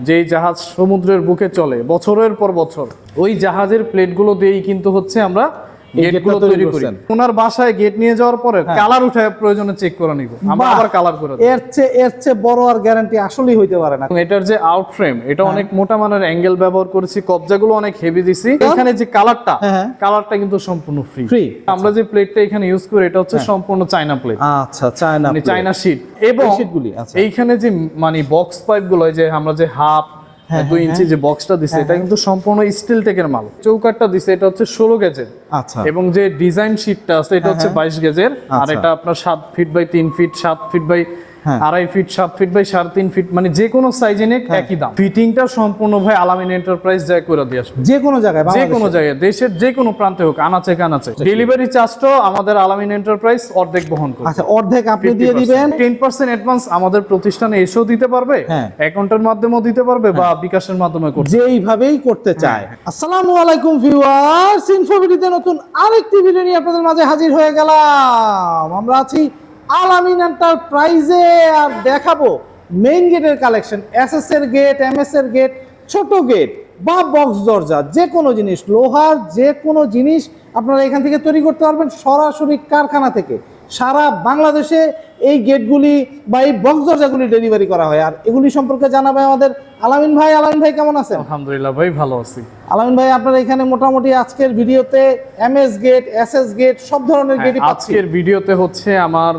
যেই জাহাজ সমুদ্রের বুকে চলে, বছরের পর বছর। ওই জাহাজের প্লেটগুলো দিয়েই কিন্তু হচ্ছে আমরা গেটগুলো তৈরি করি। ওনার বাসায় গেট নিয়ে যাওয়ার পরে কালার উঠে প্রয়োজনে চেক করে নিব। আমরা আবার কালার করে এর চেয়ে এর চেয়ে বড় আর গ্যারান্টি আসলেই হইতে পারে না। এটার যে আউট ফ্রেম এটা হ্যাঁ। অনেক মোটা মানের অ্যাঙ্গেল ব্যবহার করেছি কবজাগুলো অনেক হেভি দিছি। এখানে যে কালারটা হ্যাঁ। কালারটা কিন্তু সম্পূর্ণ ফ্রি আমরা যে প্লেটটা এখানে ইউজ করি এটা হচ্ছে সম্পূর্ণ চায়না প্লেট আচ্ছা চায়না মানে চায়না শীট এবং আচ্ছা। এইখানে যে মানে বক্স পাইপগুলো যে আমরা যে হাফ হ্যাঁ, দুই ইঞ্চি যে বক্সটা দিছে এটা কিন্তু সম্পূর্ণ স্টিল টেকের মাল। চৌকাটটা দিছে এটা হচ্ছে ষোলো গেজের আচ্ছা। এবং যে ডিজাইন শিটটা আছে এটা হচ্ছে বাইশ গেজের আর আচ্ছা। এটা আপনার সাত ফিট বাই তিন ফিট সাত ফিট বাই হ্যাঁ। আড়াই ফিট সাত ফিট বাই সাড়ে তিন ফিট মানে যে কোনো সাইজে নেক একই দাম। ফিটিংটা সম্পূর্ণ ভাই আলামিন এন্টারপ্রাইজ যায় করে দিয়ে আসবে। যে কোনো জায়গায় যে কোনো জায়গায় দেশের যে কোনো প্রান্তে হোক আনাচে কানাচে। ডেলিভারি চার্জটাও আমাদের আলামিন এন্টারপ্রাইজ অর্ধেক বহন করবে। আচ্ছা অর্ধেক আপনি দিয়ে দিবেন। টেন পার্সেন্ট অ্যাডভান্স আমাদের প্রতিষ্ঠানে এসেও দিতে পারবে হ্যাঁ। অ্যাকাউন্টের মাধ্যমেও দিতে পারবে বা বিকাশের মাধ্যমে করতে যেইভাবেই করতে চায়। আসসালামু আলাইকুম ভিউয়ার্স ইনফোভিডিতে নতুন আরেকটি ভিডিও নিয়ে আপনাদের মাঝে হাজির হয়ে গেলাম। আমরা আছি আলামিন এন্টারপ্রাইজে আর দেখাবো মেইন গেটের কালেকশন এস এস এর গেট এম এস এর গেট ছোট গেট বা বক্স দরজা, যে কোনো জিনিস, লোহার যে কোনো জিনিস আপনারা এখান থেকে তৈরি করতে পারবেন সরাসরি কারখানা থেকে। সারা বাংলাদেশে এই গেটগুলি বা এই বক্স দরজাগুলি ডেলিভারি করা হয়। আর এগুলি সম্পর্কে জানাবে আমাদের আলামিন ভাই। আলামিন ভাই কেমন আছেন? আলহামদুলিল্লাহ ভাই ভালো আছি। আলামিন ভাই আপনারা এখানে মোটামুটি আজকের ভিডিওতে এমএস গেট এসএস গেট সব ধরনের গেটই পাচ্ছি। হ্যাঁ, আজকের ভিডিওতে হচ্ছে আমার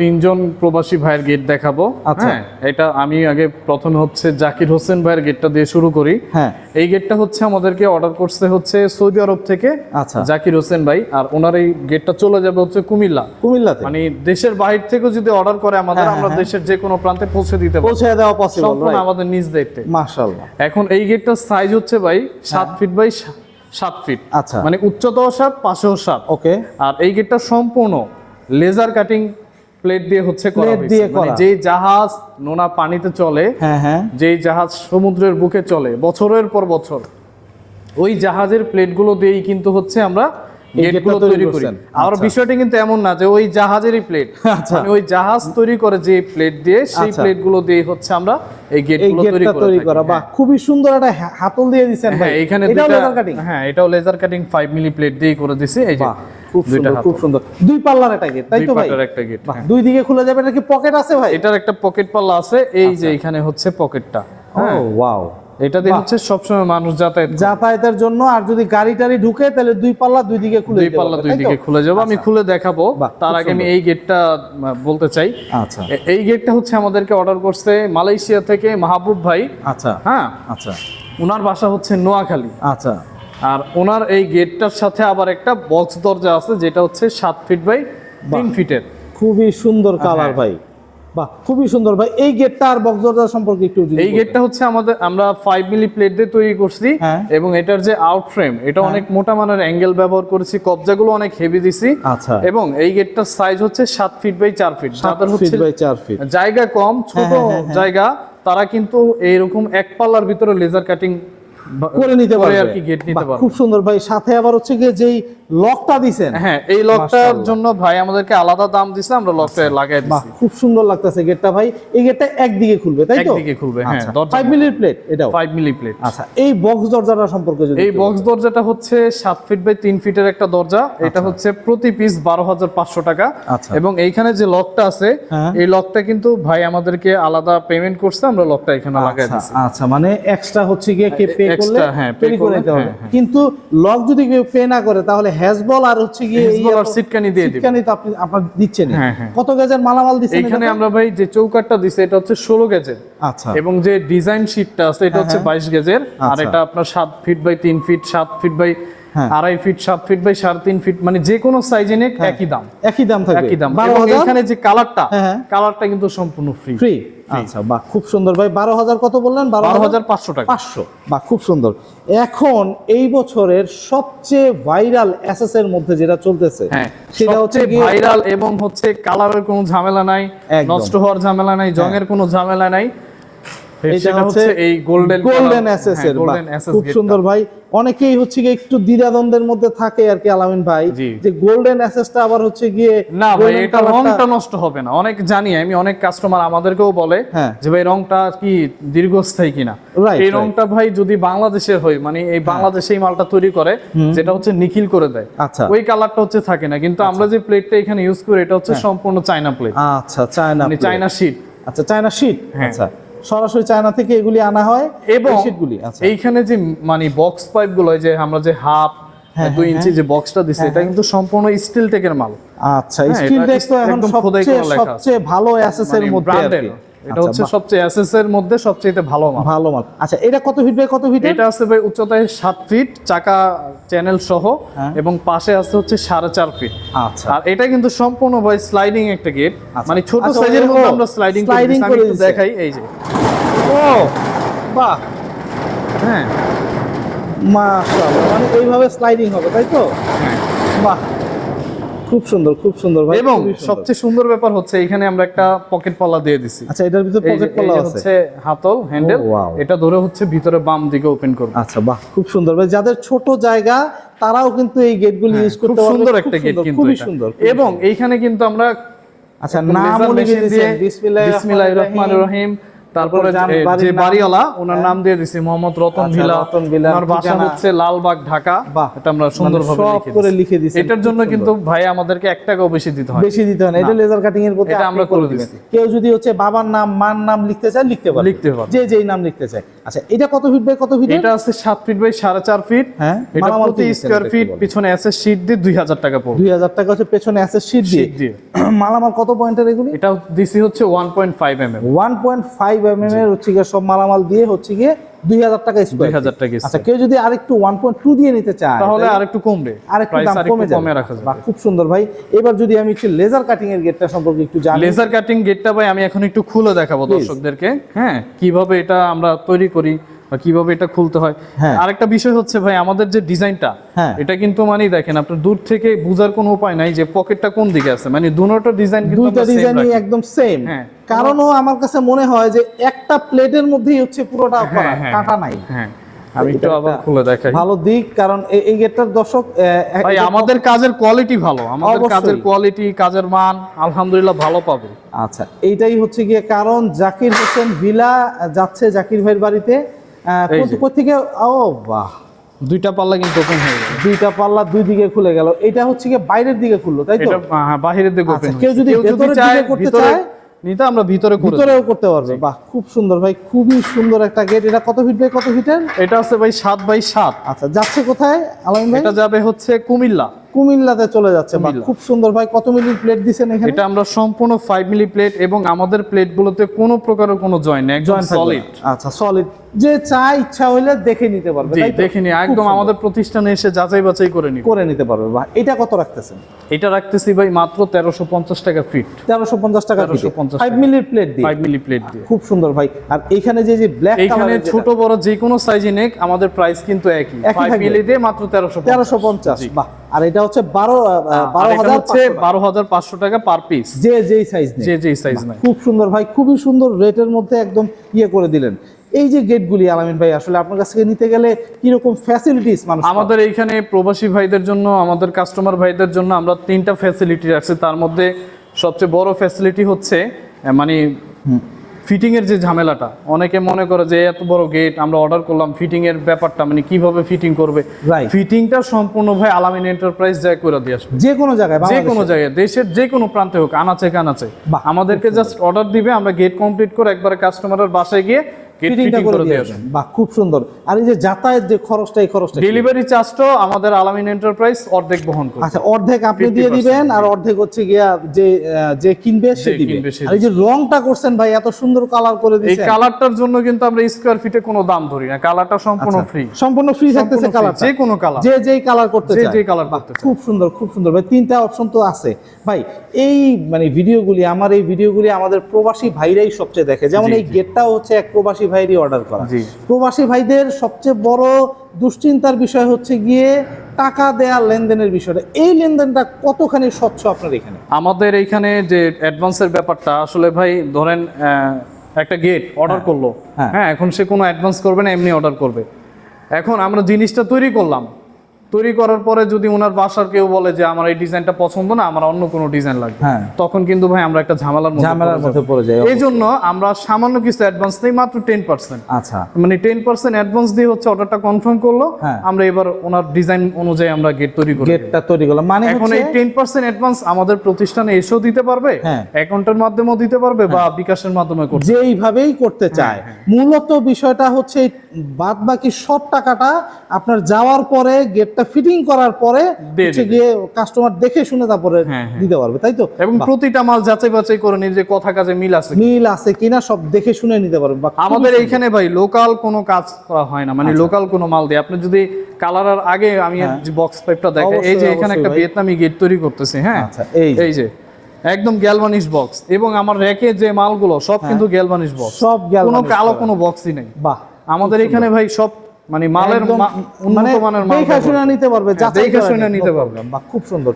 তিনজন প্রবাসী ভাইয়ের গেট দেখাবো। আচ্ছা। হ্যাঁ, এটা আমি আগে প্রথম হচ্ছে জাকির হোসেন ভাইয়ের গেটটা দিয়ে শুরু করি। হ্যাঁ। এই গেটটা হচ্ছে আমাদেরকে অর্ডার করছে হচ্ছে সৌদি আরব থেকে আচ্ছা। জাকির হোসেন ভাই। আর ওনার এই গেটটা চলে যাবে হচ্ছে কুমিল্লা। কুমিল্লাতে। মানে দেশের বাহির থেকেও যদি অর্ডার করে আমাদের হ্যাঁ, আমরা হ্যাঁ, দেশের যে কোনো প্রান্তে পৌঁছে দিতে পৌঁছে দেওয়া পসিবল সম্পূর্ণ আমাদের নিজ দায়িত্বে। মাশাআল্লাহ। এখন এই গেটটার সাইজ হচ্ছে ভাই সাত ফিট বাই সা- সাত ফিট আচ্ছা। মানে উচ্চতাও সাত পাশেও সাত। ওকে। আর এই গেটটা সম্পূর্ণ লেজার কাটিং প্লেট দিয়ে হচ্ছে করা। মানে যে জাহাজ নোনা পানিতে চলে হ্যাঁ হ্যাঁ। যেই জাহাজ সমুদ্রের বুকে চলে বছরের পর বছর ওই জাহাজের প্লেটগুলো দিয়েই কিন্তু হচ্ছে আমরা গেটগুলো তৈরি করি। আর আচ্ছা। বিষয়টা কিন্তু এমন না যে ওই জাহাজেরই প্লেট আচ্ছা। মানে ওই জাহাজ তৈরি করে যে প্লেট দিয়ে সেই আচ্ছা। প্লেটগুলো দিয়ে হচ্ছে আমরা এই গেটগুলো তৈরি করে বাহ খুবই সুন্দর একটা হাতল দিয়ে ভাই হ্যাঁ এখানে এটাও লেজার কাটিং হ্যাঁ এটাও লেজার কাটিং 5 মিলি প্লেট দিয়ে করে দিছি। এই যে খুব সুন্দর দুই পাল্লার একটা গেট তাই তো ভাই? একটা গেট দুই দিকে খুলে যাবে নাকি পকেট আছে ভাই? এটার একটা পকেট পাল্লা আছে এই আচ্ছা। যে এখানে হচ্ছে পকেটটা ও ওয়াও এটা দিয়ে হচ্ছে সবসময় মানুষ যাতায়াত যাতায়াতের জন্য আর যদি গাড়ি টাড়ি ঢুকে তাহলে দুই পাল্লা দুই দিকে খুলে দুই পাল্লা দুই দিকে খুলে যাব। আমি খুলে দেখাবো। তার আগে আমি এই গেটটা বলতে চাই। আচ্ছা। এই গেটটা হচ্ছে আমাদেরকে অর্ডার করছে মালয়েশিয়া থেকে মাহবুব ভাই। আচ্ছা। হ্যাঁ? আচ্ছা। ওনার বাসা হচ্ছে নোয়াখালী। আচ্ছা। আর ওনার এই গেটটার সাথে আবার একটা বক্স দরজা আছে যেটা হচ্ছে সাত ফিট বাই তিন ফিটের খুবই সুন্দর কালার হ্যাঁ। ভাই। বাহ খুবই সুন্দর। ভাই এই গেটটা আর বক্স দরজা সম্পর্কে একটু এই গেটটা হচ্ছে আমাদের আমরা ফাইভ মিলি প্লেট দিয়ে তৈরি করছি হ্যাঁ। এবং এটার যে আউট ফ্রেম এটা অনেক মোটা মানের অ্যাঙ্গেল ব্যবহার করেছি কবজাগুলো অনেক হেভি দিছি। আচ্ছা। এবং এই গেটটার সাইজ হচ্ছে সাত ফিট বাই চার ফিট সাত ফিট বাই চার ফিট জায়গা কম ছোট হ্যাঁ, হ্যাঁ, হ্যাঁ। জায়গা তারা কিন্তু এইরকম এক পাল্লার ভিতরে লেজার কাটিং করে নিতে পারবে। আর কি গেট নিতে পারবে। খুব সুন্দর। ভাই সাথে আবার হচ্ছে গিয়ে যেই লকটা দিছেন? হ্যাঁ এই লকটার জন্য ভাই আমাদেরকে আলাদা দাম দিছে আমরা লকটা লাগাই দিছি। খুব সুন্দর লাগতেছে গেটটা ভাই। এই গেটটা একদিকে খুলবে তাই তো? একদিকে খুলবে, হ্যাঁ, আচ্ছা দরজা- ফাইভ মিলির প্লেট এটাও? ফাইভ মিলি প্লেট আচ্ছা এই বক্স দরজাটা সম্পর্কে যদি এই বক্স দরজাটা হচ্ছে সাত ফিট বাই তিন ফিটের একটা দরজা। এটা হচ্ছে প্রতি পিস বারো হাজার পাঁচশো টাকা। আচ্ছা। এবং এইখানে যে লকটা আছে হ্যাঁ। এই লকটা কিন্তু ভাই আমাদেরকে আলাদা পেমেন্ট করছে আমরা লকটা এখানে লাগাই আচ্ছা, আচ্ছা মানে এক্সট্রা হচ্ছে গিয়ে কে পে করলে হ্যাঁ, তৈরি করে দিতে হবে। হ্যাঁ, হ্যাঁ। কিন্তু লক যদি কেউ পে না করে তাহলে হ্যাজবল আর হচ্ছে গিয়ে এই আর সিটকানি দিয়ে দিবে। সিটকানি তো আপনি আপনার দিচ্ছেন হ্যাঁ, হ্যাঁ। কত গেজের মালামাল দিচ্ছেন এখানে আমরা ভাই যে চৌকাটটা দিছে এটা হচ্ছে ষোলো গেজের আচ্ছা এবং যে ডিজাইন শিটটা আছে এটা হচ্ছে বাইশ গেজের আর আচ্ছা। এটা আপনার সাত ফিট বাই তিন ফিট সাত ফিট বাই হ্যাঁ। আড়াই ফিট সাত ফিট বাই সাড়ে তিন ফিট মানে যে কোনো সাইজে নেক একই দাম। একই দাম থাকবে। একই দাম। এখানে যে কালারটা হ্যাঁ, হ্যাঁ। কালারটা কিন্তু সম্পূর্ণ ফ্রি ফ্রি আচ্ছা বাহ। খুব সুন্দর। ভাই বারো হাজার কত বললেন? বারো হাজার? পাঁচশো টাকা। পাঁচশো। বাহ খুব সুন্দর। এখন এই বছরের সবচেয়ে ভাইরাল এর মধ্যে যেটা চলতেছে হ্যাঁ সেটা হচ্ছে ভাইরাল এবং হচ্ছে কালারের কোনো ঝামেলা নাই। নষ্ট হওয়ার ঝামেলা নাই জংয়ের কোনো ঝামেলা নাই। সেটা হচ্ছে এই গোল্ডেন এসএস হ্যাঁ, এর বাহ, SS খুব সুন্দর ভাই। অনেকেই হচ্ছে গিয়ে একটু দ্বিধাদ্বন্দ্বের মধ্যে থাকে আর কি আলামিন ভাই। যে গোল্ডেন এসএসটা আবার হচ্ছে গিয়ে না ভাই এটা রংটা নষ্ট হবে না। অনেক জানি আমি অনেক কাস্টমার আমাদেরকেও বলে হ্যাঁ। যে ভাই রংটা কি দীর্ঘস্থায়ী কিনা? এই রংটা ভাই যদি বাংলাদেশের হয় মানে এই বাংলাদেশে এই মালটা তৈরি করে যেটা হচ্ছে নিখিল করে দেয়। আচ্ছা। ওই কালারটা হচ্ছে থাকে না। কিন্তু আমরা যে প্লেটটা এখানে ইউজ করি এটা হচ্ছে সম্পূর্ণ চায়না প্লেট আচ্ছা চায়না মানে চায়না শিট আচ্ছা চায়না শীট হ্যাঁ। আচ্ছা। সরাসরি চায়না থেকে এগুলি আনা হয় এবং আচ্ছা। এইখানে যে মানে বক্স পাইপগুলো যে আমরা যে হাফ দুই ইঞ্চি যে বক্সটা দিছে এটা কিন্তু সম্পূর্ণ স্টিল টেকের মাল। আচ্ছা টেক তো এখন সবচেয়ে করা লেখা আছে। সবচেয়ে ভালো অ্যাসেস মধ্যে আর branded। কি এটা আচ্ছা, হচ্ছে সবচেয়ে এসএস এর মধ্যে সবচেয়ে ভালো মাল। ভালো মাল। আচ্ছা এটা কত ফিট বাই কত ফিট এটা আছে ভাই উচ্চতায় সাত ফিট চাকা চ্যানেল সহ হ্যাঁ। এবং পাশে আছে হচ্ছে সাড়ে চার ফিট আচ্ছা। আর এটা কিন্তু সম্পূর্ণ ভাই স্লাইডিং একটা গেট আচ্ছা। মানে ছোট আচ্ছা, সাইজের মধ্যে আমরা স্লাইডিং করে। দেখাই এই যে। ও বাহ। হ্যাঁ। মাশাআল্লাহ মানে এইভাবে স্লাইডিং হবে তাই তো? হ্যাঁ। বাহ। খুব সুন্দর খুব সুন্দর ভাই এবং সবচেয়ে সুন্দর ব্যাপার হচ্ছে এখানে আমরা একটা পকেট পলা দিয়ে দিছি। আচ্ছা এটার ভিতরে পকেট আছে? হচ্ছে হাতল হ্যান্ডেল এটা ধরে হচ্ছে ভিতরে বাম দিকে ওপেন করবে। আচ্ছা বাহ খুব সুন্দর। ভাই যাদের ছোট জায়গা তারাও কিন্তু এই গেটগুলি ইউজ হ্যাঁ, করতে পারবে। সুন্দর একটা গেট কিন্তু খুবই সুন্দর এবং এইখানে কিন্তু আমরা আচ্ছা নাম লিখে দিয়ে বিসমিল্লাহির রহমানির রহিম। তারপরে যে- বাড়ির যে নাম- বাড়িওয়ালা ওনার নাম দিয়ে দিছি মোহাম্মদ রতন আচ্ছা, ভিলা। রতন ভিলা, ওনার বাসা হচ্ছে লালবাগ ঢাকা। এটা আমরা সুন্দরভাবে মানে সব করে লিখে দিয়েছেন, এটার জন্য কিন্তু ভাই আমাদেরকে এক টাকাও বেশি দিতে হয় বেশি দিতে হয় না। এটা লেজার কাটিং এর প্রতি এটা আমরা করে করে দিছি। কেউ যদি হচ্ছে বাবার নাম মার নাম লিখতে চায় লিখতে পারবে। লিখতে। যে যেই নাম লিখতে চায়। আচ্ছা এটা কত ফিট বাই কত ফিট এটা আছে সাত ফিট বাই সাড়ে চার ফিট হ্যাঁ, এটা প্রতি স্কোয়ার ফিট। পিছনে আছে শীট দিয়ে দুই হাজার টাকা পড়বে। দুই হাজার টাকা হচ্ছে পেছনে আছে শীট দিয়ে। মালামাল কত পয়েন্টের এগুলি? এটা দিছি হচ্ছে one point five M M one point five M M এর হচ্ছে গিয়ে সব মালামাল দিয়ে হচ্ছে গিয়ে দুই হাজার টাকা স্কোয়ার 2000 টাকা আচ্ছা কেউ যদি আরেকটু ওয়ান পয়েন্ট টু দিয়ে নিতে চায় তাহলে তাহলে আরেকটু কমবে। আরেকটু দাম কমে যাবে। কমে রাখা যাবে। বাহ, খুব সুন্দর ভাই। এবার যদি আমি একটু লেজার কাটিং এর গেটটা সম্পর্কে একটু জানি। লেজার কাটিং গেটটা ভাই আমি এখন একটু খুলে দেখাবো দর্শকদেরকে। হ্যাঁ কীভাবে এটা আমরা তৈরি করি বা কীভাবে এটা খুলতে হয়। হ্যাঁ। আরেকটা বিষয় হচ্ছে ভাই আমাদের যে ডিজাইনটা হ্যাঁ। এটা কিন্তু মানে দেখেন আপনার দূর থেকে বোঝার কোনো উপায় নাই যে পকেটটা কোন দিকে আছে। মানে দুটো ডিজাইন কিন্তু ডিজাইনই একদম সেম হ্যাঁ। কারণও আমার কাছে মনে হয় যে একটা প্লেটের মধ্যেই হচ্ছে পুরোটা করা হ্যাঁ, হ্যাঁ, কাটা নাই। হ্যাঁ। আমি একটু আবার খুলে দেখাই। ভালো দিক কারণ এই গেটটার দর্শক ভাই আমাদের কাজের কোয়ালিটি ভালো। আমাদের কাজের কোয়ালিটি কাজের মান আলহামদুলিল্লাহ ভালো পাবে। আচ্ছা এইটাই হচ্ছে গিয়ে কারণ জাকির হোসেন ভিলা যাচ্ছে জাকির ভাইয়ের বাড়িতে। কোথেকে ও বাহ। দুইটা পাল্লা কিন্তু ওপেন হয়ে গেল। দুইটা পাল্লা দুই দিকে খুলে গেল। এটা হচ্ছে গিয়ে বাইরের দিকে খুললো তাই তো? এটা হ্যাঁ, বাহিরের দিকে আচ্ছা, ওপেন কেউ যদি ভেতরের দিকে করতে চায়? নিতে আমরা ভিতরে ভিতরেও করতে পারবে। বাহ খুব সুন্দর ভাই খুবই সুন্দর একটা গেট এটা কত ফিট বাই কত ফিটের এটা আছে ভাই সাত বাই সাত। আচ্ছা যাচ্ছে কোথায় আলামিন ভাই? এটা যাবে হচ্ছে কুমিল্লা। কুমিল্লাতে চলে যাচ্ছে খুব সুন্দর। ভাই কত মিলির প্লেট দিছেন এখানে? এটা আমরা সম্পূর্ণ ফাইভ মিলি প্লেট এবং আমাদের প্লেটগুলোতে কোনো প্রকারের কোনো জয়েন্ট নেই একদম সলিড আচ্ছা সলিড যে চায় ইচ্ছা হইলে দেখে নিতে পারবে তো? দেখিনি একদম আমাদের প্রতিষ্ঠানে এসে যাচাই বাছাই করে নিব। করে নিতে পারবে। বাহ এটা কত রাখতেছেন? এটা রাখতেছি ভাই মাত্র তেরোশো পঞ্চাশ টাকা ফিট তেরোশো পঞ্চাশ টাকা 1350 ফাইভ মিলি প্লেট দিয়ে? ফাইভ মিলি প্লেট দিয়ে। খুব সুন্দর ভাই। আর এখানে যে যে ব্ল্যাক এইখানে ছোট বড় যে কোনো সাইজে নেক আমাদের প্রাইস কিন্তু একই। একই ফাইভ মিলি দিয়ে মাত্র তেরোশো তেরোশো পঞ্চাশ বাহ। আর এটা হচ্ছে বারো বারো হাজার হচ্ছে বারো হাজার পাঁচশো টাকা পার পিস যে যেই সাইজ যে যে সাইজ খুব সুন্দর ভাই খুবই সুন্দর রেটের মধ্যে একদম ইয়ে করে দিলেন। এই যে গেটগুলি আলামিন ভাই আসলে আপনার কাছ থেকে নিতে গেলে কীরকম ফ্যাসিলিটিস মানুষ আমাদের এইখানে প্রবাসী ভাইদের জন্য আমাদের কাস্টমার ভাইদের জন্য আমরা তিনটা ফ্যাসিলিটি রাখছি। তার মধ্যে সবচেয়ে বড় ফ্যাসিলিটি হচ্ছে মানে ফিটিং এর যে ঝামেলাটা অনেকে মনে করে যে এত বড় গেট আমরা অর্ডার করলাম ফিটিংয়ের এর ব্যাপারটা মানে কীভাবে ফিটিং করবে. ফিটিংটা সম্পূর্ণ ভাই আলামিন এন্টারপ্রাইজ যায় করে দিয়ে আসবে। যে কোনো জায়গায় যে কোনো জায়গায় দেশের যে কোনো প্রান্তে হোক আনাচে কানাচে। আমাদেরকে জাস্ট অর্ডার দিবে আমরা গেট কমপ্লিট করে একবারে কাস্টমারের বাসায় গিয়ে ফিটিংটা ফিটিং করে করে দিয়ে দিয়ে বাহ খুব সুন্দর। আর এই যে যাতায়াত যে খরচটা এই খরচটা ডেলিভারি চার্জটাও আমাদের আলামিন এন্টারপ্রাইজ অর্ধেক বহন করবে আচ্ছা অর্ধেক আপনি দিয়ে দিবেন আর অর্ধেক হচ্ছে গিয়া যে যে কিনবে সে দিবে। আর এই যে রংটা করছেন ভাই এত সুন্দর কালার করে এই কালারটার জন্য কিন্তু আমরা স্কোয়ার ফিটে কোনো দাম ধরি না। কালারটা সম্পূর্ণ ফ্রি সম্পূর্ণ ফ্রি থাকতেছে কালার যে কোনো কালার যে যেই কালার করতে যে যেই colour করতে চায়। খুব সুন্দর খুব সুন্দর। ভাই তিনটা অপশন তো আছে। ভাই এই মানে ভিডিওগুলি আমার এই ভিডিওগুলি আমাদের প্রবাসী ভাইরাই সবচেয়ে দেখে। যেমন এই গেটটাও হচ্ছে এক প্রবাসী ভাইরই অর্ডার করা। প্রবাসী ভাইদের সবচেয়ে বড় দুশ্চিন্তার বিষয় হচ্ছে গিয়ে টাকা দেয়া লেনদেনের বিষয়টা। এই লেনদেনটা কতখানি স্বচ্ছ আপনার এখানে? আমাদের এইখানে যে অ্যাডভান্সের ব্যাপারটা আসলে ভাই ধরেন একটা গেট অর্ডার করল। হ্যাঁ। হ্যাঁ এখন সে কোনো অ্যাডভান্স করবে না এমনি অর্ডার করবে। এখন আমরা জিনিসটা তৈরি করলাম। তৈরি করার পরে যদি ওনার বাসার কেউ বলে যে আমার এই ডিজাইনটা পছন্দ না আমার অন্য কোনো ডিজাইন লাগবে। হ্যাঁ। তখন কিন্তু ভাই আমরা একটা ঝামেলার ঝামেলার মধ্যে পড়ে যায় এই জন্য আমরা সামান্য কিছু অ্যাডভান্স নেই মাত্র টেন পার্সেন্ট আচ্ছা। মানে টেন পার্সেন্ট অ্যাডভান্স দিয়ে হচ্ছে অর্ডারটা কনফার্ম করল হ্যাঁ। আমরা এবার ওনার ডিজাইন অনুযায়ী আমরা গেট তৈরি করি গেটটা তৈরি করলাম। মানে এখন এই টেন পার্সেন্ট অ্যাডভান্স আমাদের প্রতিষ্ঠানে এসেও দিতে পারবে হ্যাঁ। অ্যাকাউন্টের মাধ্যমেও দিতে পারবে বা বিকাশের মাধ্যমে করতে যেইভাবেই করতে চায়। মূলত বিষয়টা হচ্ছে বাদ বাকি সব টাকাটা আপনার যাওয়ার পরে গেটটা ফিটিং করার পরে হচ্ছে গিয়ে কাস্টমার দেখে শুনে তারপরে হ্যাঁ, হ্যাঁ। দিতে পারবে তাই তো এবং প্রতিটা মাল যাচাই বাছাই করে নিয়ে যে কথা কাজে মিল আছে মিল আছে কিনা সব দেখে শুনে নিতে পারবে আমাদের। এইখানে ভাই লোকাল কোনো কাজ করা হয় না মানে আচ্ছা। লোকাল কোনো মাল দিয়ে আপনি যদি কালারের আগে আমি বক্স পাইপটা দেখেন এই যে হ্যাঁ। এখানে একটা। ভিয়েতনামি গেট তৈরি করতেছে হ্যাঁ আচ্ছা, এই যে। এই যে একদম গ্যালভানিশ বক্স এবং আমার র্যাকে যে মালগুলো সব কিন্তু গ্যালভানিশ বক্স সব কোনো কালো কোনো বক্সই নেই বাহ আমাদের এখানে ভাই সব মানে মালের মানে উন্নত মানের মাল দেখে শুনে নিতে পারবে হ্যাঁ, দেখে শুনে নিতে পারবে। খুব সুন্দর।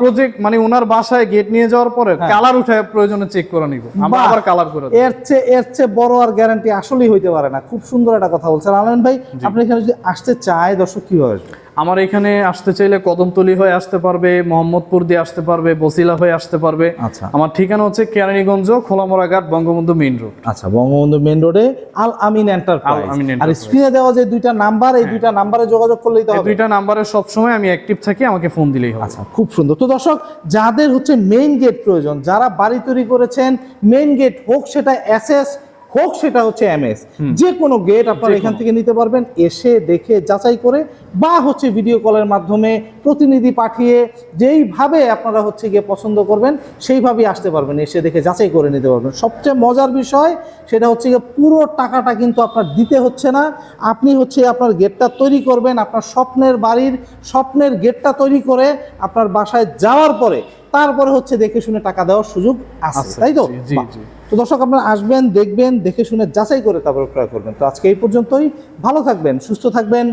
প্রজেক্ট মানে ওনার বাসায় গেট নিয়ে যাওয়ার পরে হ্যাঁ। কালার উঠে প্রয়োজনে চেক করে নিব। আমরা আবার কালার করে এর চেয়ে এর চেয়ে বড় আর গ্যারান্টি আসলেই হইতে পারে না। খুব সুন্দর একটা কথা বলছেন আলান ভাই। আপনি এখানে যদি আসতে চায় দর্শক কি আসবে? আমার এখানে আসতে চাইলে কদমতলি হয়ে আসতে পারবে মোহাম্মদপুর দিয়ে আসতে পারবে বসিলা হয়ে আসতে পারবে। আচ্ছা। আমার ঠিকানা হচ্ছে কেরানীগঞ্জ খোলামোড়া ঘাট বঙ্গবন্ধু মেইন রোড। আচ্ছা বঙ্গবন্ধু মেন রোডে আল আমিন এন্টারপ্রাইজ। আর। স্ক্রিনে দেওয়া যে দুইটা নাম্বার এই দুইটা নাম্বারে যোগাযোগ করলেই তো হবে। দুইটা নাম্বারে সবসময় আমি অ্যাক্টিভ থাকি আমাকে ফোন দিলেই হবে। আচ্ছা খুব সুন্দর। তো দর্শক যাদের হচ্ছে মেইন গেট প্রয়োজন যারা বাড়ি তৈরি করেছেন মেইন গেট হোক সেটা এসএস হোক সেটা হচ্ছে এমএস। যে কোনো গেট আপনারা এখান থেকে নিতে পারবেন এসে দেখে যাচাই করে বা হচ্ছে ভিডিও কলের মাধ্যমে প্রতিনিধি পাঠিয়ে যেইভাবে আপনারা হচ্ছে গিয়ে পছন্দ করবেন সেইভাবেই আসতে পারবেন এসে দেখে যাচাই করে নিতে পারবেন। সবচেয়ে মজার বিষয় সেটা হচ্ছে গিয়ে পুরো টাকাটা কিন্তু আপনার দিতে হচ্ছে না। আপনি হচ্ছে আপনার গেটটা তৈরি করবেন আপনার স্বপ্নের বাড়ির স্বপ্নের গেটটা তৈরি করে আপনার বাসায় যাওয়ার পরে তারপরে হচ্ছে দেখে শুনে টাকা দেওয়ার সুযোগ আছে তাই তো? জি, জি, তো দর্শক আপনারা আসবেন দেখবেন দেখে শুনে যাচাই করে তারপরে ক্রয় করবেন। তো আজকে এই পর্যন্তই। ভালো থাকবেন সুস্থ থাকবেন।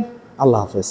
আল্লাহ হাফেজ।